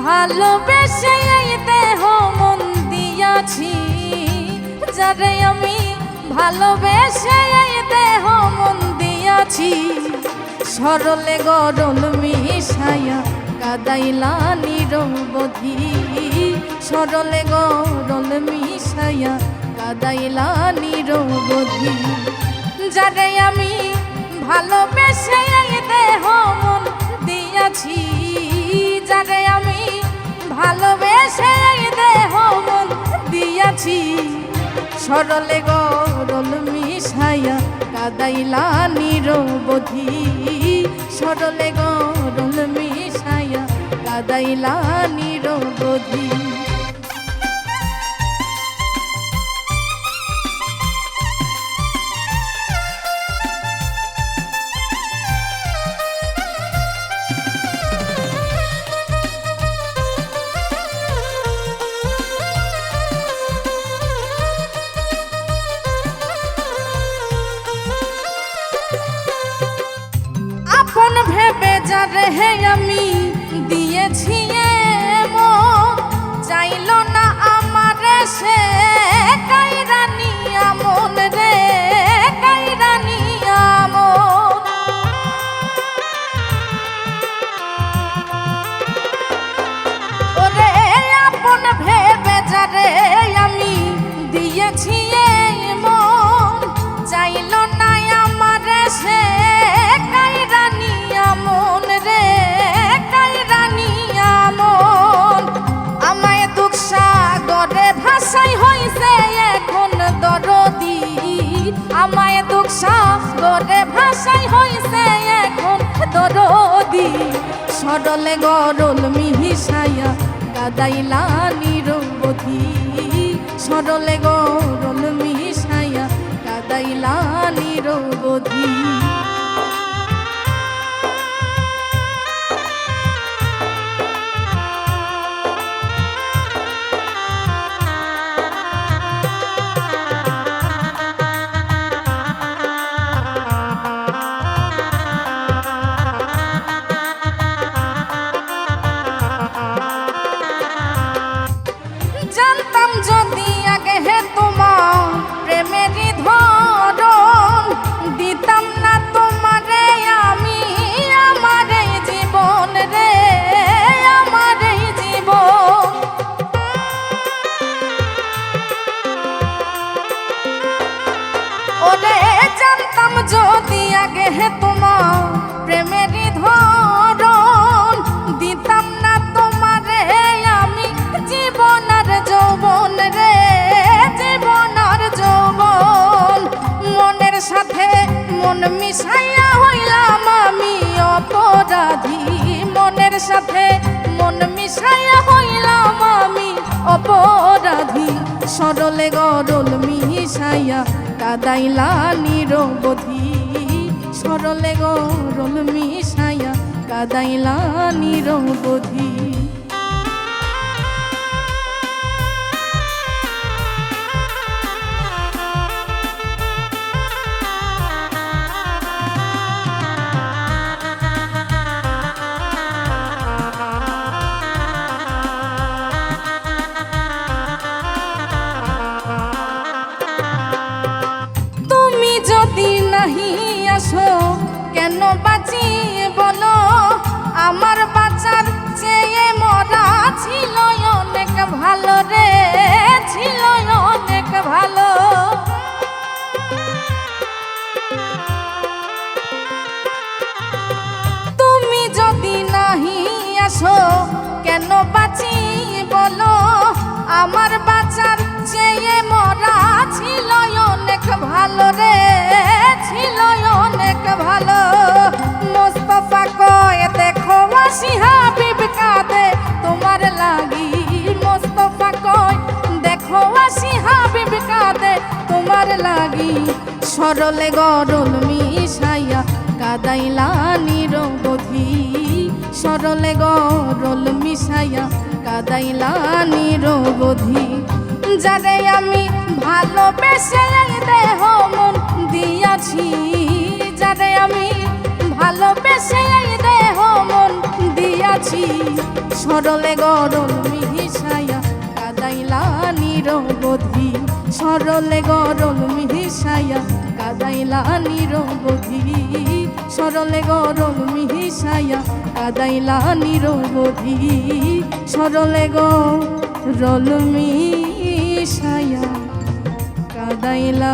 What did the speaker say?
ভালোবেসে এই দেহ মন দিয়াছি, যারে আমি ভালোবেসে দেহ মন দিয়াছি, সরলে গরল মিশায়া কাদাইলা নিরবধি সরলে গরল মিশায়া কাদাইলা নিরবধি যারে আমি ভালোবেসে দেহ মন দিয়াছি। সরলে গরল মিশাইয়া কাদাইলা নিরবধি। সরলে গরল মিশাইয়া কাদাইলা নিরবধি। ভেবে যারে হে আমি আমায় দুঃখ সাগরে ভাষাই হইছে এখন দরদি। সরলে গরল মিহিসাইয়া, গাদাইলা নিরবধি। সরলে গরল মিহিসাইয়া, গাদাইলা নিরবধি। মন মিশাইয়া হইলাম আমি অপরাধী। মনের সাথে মন মিশাইয়া হইলাম আমি অপরাধী। সরলে গরল মিশাইয়া কাদাইলা নিরবধি। সরলে গরল মিশাইয়া কাদাইলা নিরবধি। নাহি আসো, কেন বাঁচি বলো আমার বাঁচার চেয়ে মরা ছিল অনেক ভালো রে, ছিল অনেক ভালো। তুমি যদি নাহি আসো, কেন বাঁচি বলো আমার বাঁচার চেয়ে মরা তোমার লাগি সরলে গরল মিশাইয়া, কাদাইলা নিরবধি। সরলে গরল মিশাইয়া, কাদাইলা নিরবধি। যারে আমি ভালোবেসে দেহ মন দিয়াছি, যারে আমি ভালোবেসে দেহ মন দিয়াছি। সরলে গরল মিহিসায়া কাদাইলা নিরবধি। সরলে গরল মিহিসায়া কাদাইলা নিরবধি সরলে গরল মিহিসায়া কাদাইলা নিরবধি সরলে গরল মিহিসায়া কাদাইলা